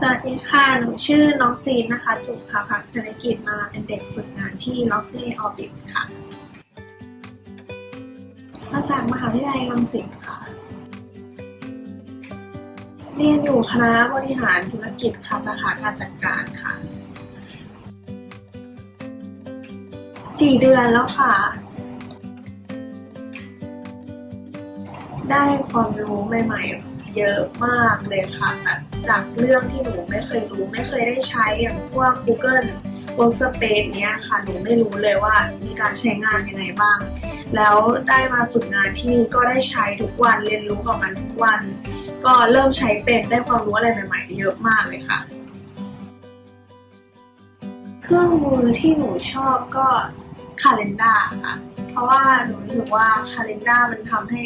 สวัสดีค่ะ หนูชื่อน้องซีนนะคะ จุกภาพักเศรษฐกิจมาเป็นเด็กฝึกงานที่ล็อกซี่ออบิทค่ะ มาจากมหาวิทยาลัยรังสิตค่ะ เรียนอยู่คณะบริหารธุรกิจค่ะสาขาการจัดการค่ะ สี่เดือนแล้วค่ะ ได้ความรู้ใหม่ ๆ เยอะมากเลยค่ะแบบจากเรื่องที่หนูไม่เคยรู้ไม่เคยได้ใช้อย่างพวก Google Workspace เนี้ยค่ะหนูไม่รู้เลยว่ามีการใช้งานยังไงบ้าง แล้วได้มาฝึกงานที่นี่ก็ได้ใช้ทุกวันเรียนรู้กับมันทุกวัน ก็เริ่มใช้เป็นได้ความรู้อะไรใหม่ๆ เยอะมากเลยค่ะ เครื่องมือที่หนูชอบก็ Calendar ค่ะ เพราะว่าหนูรู้สึกว่า Calendar มันทำให้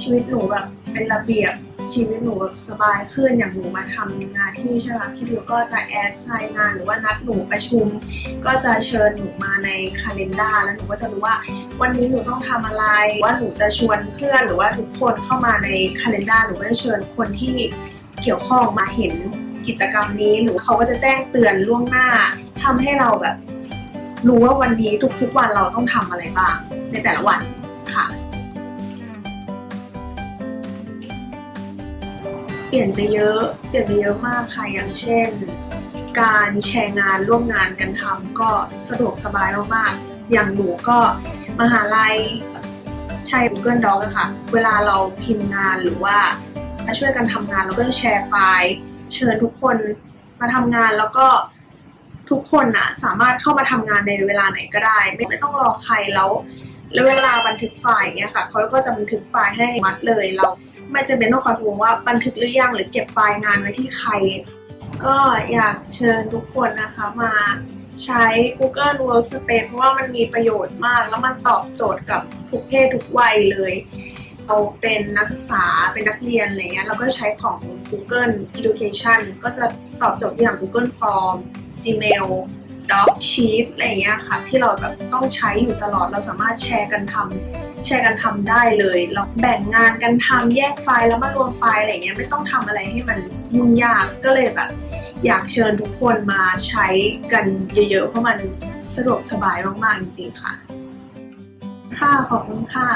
ชีวิตหนูแบบเป็นระเบียบ ชีวิตหนูแบบสบายขึ้นอย่างหนูมาทำงานที่ใช่ไหมพี่ดิวก็จะแอดไซน์งานหรือว่านัดหนูประชุม ก็จะเชิญหนูมาใน Calendar แล้วหนูก็จะรู้ว่าวันนี้หนูต้องทำอะไร ว่าหนูจะชวนเพื่อนหรือว่าทุกคนเข้ามาใน Calendar หนูก็จะเชิญคนที่เกี่ยวข้องมาเห็นกิจกรรมนี้หรือเขาก็จะแจ้งเตือนล่วงหน้าทำให้เราแบบ รู้ว่าวันนี้ทุกๆวันเราต้องทำอะไรบ้างในแต่ละวันค่ะ ปลี่ยนไปเยอะ เปลี่ยนไปเยอะมากค่ะอย่างเช่น การแชร์งานร่วมงานกันทำก็สะดวกสบายมากๆอย่างหนูก็มหาลัยใช้ Google Doc อะค่ะ เวลาเราพิมพ์งานหรือว่าจะช่วยกันทำงานเราก็จะแชร์ไฟล์ เชิญทุกคนมาทำงานแล้วก็ทุกคนอะสามารถเข้ามาทำงานในเวลาไหนก็ได้ ไม่ไม่ต้องรอใครแล้วแล้วเวลาบันทึกไฟล์เนี่ยค่ะเขาก็จะบันทึกไฟล์ให้มัดเลยเรา ไม่จำเป็นต้องคอยทวงว่าบันทึกหรือยังหรือเก็บไฟล์งานไว้ที่ใคร ก็อยากเชิญทุกคนนะคะมาใช้ Google Workspace เพราะว่ามันมีประโยชน์มาก แล้วมันตอบโจทย์กับทุกเพศทุกวัยเลยเราเป็นนักศึกษาเป็นนักเรียนอะไรเงี้ยเราก็ใช้ของ Google Education ก็จะตอบโจทย์อย่าง Google Form Gmail Doc Sheet อะไรเงี้ยค่ะ ที่เราแบบต้องใช้อยู่ตลอดเราสามารถแชร์กันทำแชร์กันทำได้เลยเราแบ่งงานกันทำแยกไฟล์แล้วมารวมไฟล์อะไรเงี้ยไม่ต้องทำอะไรให้มันยุ่งยากก็เลยแบบ อยากเชิญทุกคนมาใช้กันเยอะๆเพราะมันสะดวกสบายมากๆจริงๆค่ะ ค่ะขอบคุณค่ะ